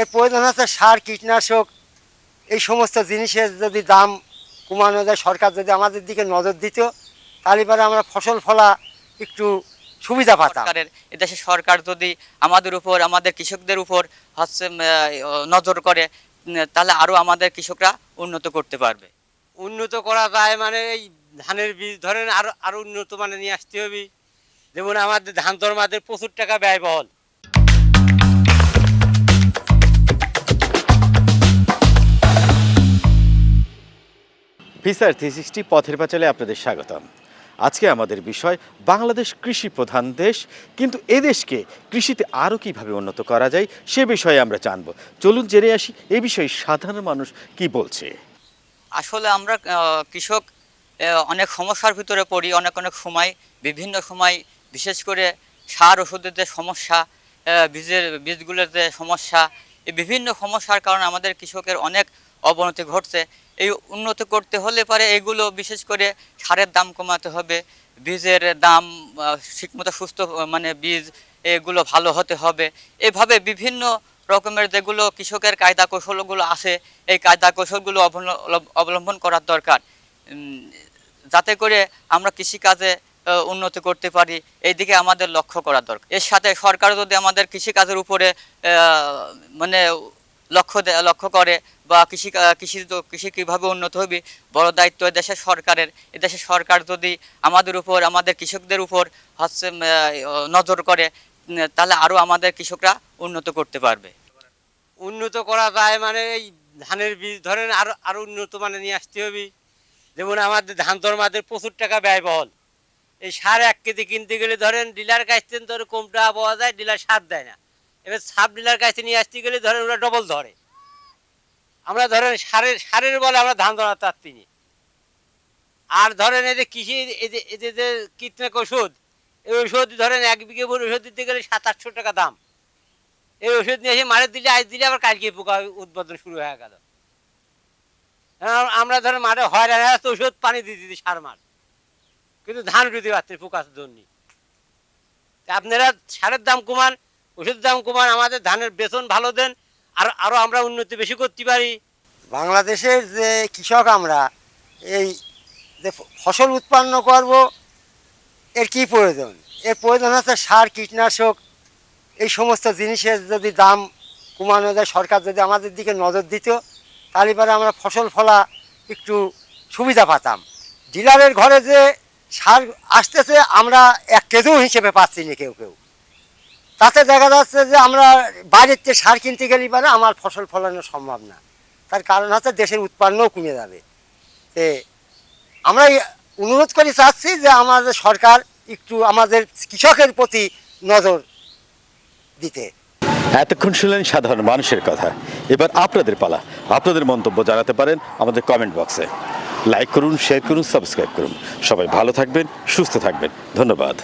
এর প্রয়োজন আছে সার কীটনাশক এই সমস্ত জিনিসের যদি দাম কমানো যায় সরকার যদি আমাদের দিকে নজর দিত তাহলে পরে আমরা ফসল ফলা একটু সুবিধা পাতাম। সরকারের এদেশের সরকার যদি আমাদের উপর আমাদের কৃষকদের উপর হচ্ছে নজর করে তাহলে আরও আমাদের কৃষকরা উন্নত করতে পারবে। উন্নত করা যায় মানে এই ধানের বীজ ধরেন আরও আরও উন্নত মানে নিয়ে আসতে হবে। যেমন আমাদের ধান ধর্মাদের প্রচুর টাকা ব্যয়বহল। ভিসার থ্রি সিক্সটি পথের পাঁচালে আপনাদের স্বাগতম। আজকে আমাদের বিষয়, বাংলাদেশ কৃষি প্রধান দেশ, কিন্তু এদেশকে কৃষিতে আরও কীভাবে উন্নত করা যায়, সে বিষয়ে আমরা জানব। চলুন জেনে আসি, এ বিষয়ে সাধারণ মানুষ কি বলছে। আসলে আমরা কৃষক অনেক সমস্যার ভিতরে পড়ি, অনেক অনেক সময়, বিভিন্ন সময়, বিশেষ করে সার ওষুধের যে সমস্যা বীজের, বীজগুলোর যে সমস্যা এই বিভিন্ন সমস্যার কারণে আমাদের কৃষকের অনেক অবনতি ঘটছে। এই উন্নতি করতে হলে পারে এগুলো বিশেষ করে সারের দাম কমাতে হবে, বীজের দাম ঠিকমতো সুস্থ মানে বীজ এগুলো ভালো হতে হবে। এভাবে বিভিন্ন রকমের যেগুলো কৃষকের কায়দা কৌশলগুলো আছে, এই কায়দা কৌশলগুলো অবল- অবলম্বন করার দরকার। যাতে করে আমরা কৃষিকাজে উন্নতি করতে পারি এই দিকে আমাদের লক্ষ্য করা দরকার। এর সাথে সরকার যদি আমাদের কৃষিকাজের উপরে মানে লক্ষ্য লক্ষ্য করে বা কৃষি কৃষি কৃষি কীভাবে উন্নত হবে, বড় দায়িত্ব দেশের সরকারের। এদেশের সরকার যদি আমাদের উপর, আমাদের কৃষকদের উপর হচ্ছে নজর করে তাহলে আরও আমাদের কৃষকরা উন্নত করতে পারবে। উন্নত করা যায় মানে এই ধানের বীজ ধরেন আরও আরও উন্নত মানে নিয়ে আসতে হবে। যেমন আমাদের ধান ধর্মাদের প্রচুর টাকা ব্যয়বহল। এই সার এক কেজি কিনতে গেলে ধরেন ডিলার কাছ থেকে ধরে কম টাকা পাওয়া যায়, ডিলার সার দেয় না। এবার সাব ডিলার কাছ থেকে নিয়ে আসতে গেলে ধরেন ওরা ডবল ধরে। আমরা ধরেন সারের সারের বলে আমরা ধান ধরাতে তার তিনি আর ধরেন এই যে কৃষি, এই যে কীটনাশক ওষুধ এই ওষুধ ধরেন এক বিঘে ভরে ওষুধ দিতে গেলে সাত আটশো টাকা দাম। এই ওষুধ নিয়ে এসে মারে দিলে, আজ দিলে আবার কালকে পোকা উৎপাদন শুরু হয়ে গেল। আমরা ধরেন মাঠে হয়ে ওষুধ পানি দিয়ে দিতে সার মার কিন্তু ধান দিতে পারছে পোকার তা আপনারা সারের দাম কমান, ওষুধের দাম কমান, আমাদের ধানের বেতন ভালো দেন, আর আরও আমরা উন্নতি বেশি করতে পারি। বাংলাদেশের যে কৃষক আমরা, এই যে ফসল উৎপন্ন করব, এর কি প্রয়োজন? এর প্রয়োজন আছে সার, কীটনাশক, এই সমস্ত জিনিসের যদি দাম কমানো যায়, সরকার যদি আমাদের দিকে নজর দিত, তাহলে পরে আমরা ফসল ফলা একটু সুবিধা পাতাম। ডিলারের ঘরে যে সার আসতেছে, আমরা এক কেজিও হিসেবে পাচ্ছি না কেউ কেউ। তাতে দেখা যাচ্ছে যে আমরা বাইরের থেকে সার কিনতে গেলে পারে, আমার ফসল ফলানো সম্ভব না। তার কারণ হচ্ছে দেশের উৎপন্নও কমে যাবে। তে আমরা অনুরোধ করে চাচ্ছি যে আমাদের সরকার একটু আমাদের কৃষকের প্রতি নজর দিতে। এতক্ষণ শুনলেন সাধারণ মানুষের কথা। এবার আপনাদের পালা। আপনাদের মন্তব্য জানাতে পারেন আমাদের কমেন্ট বক্সে লাইক করুন শেয়ার করুন সাবস্ক্রাইব করুন। সবাই ভালো থাকবেন, সুস্থ থাকবেন। ধন্যবাদ।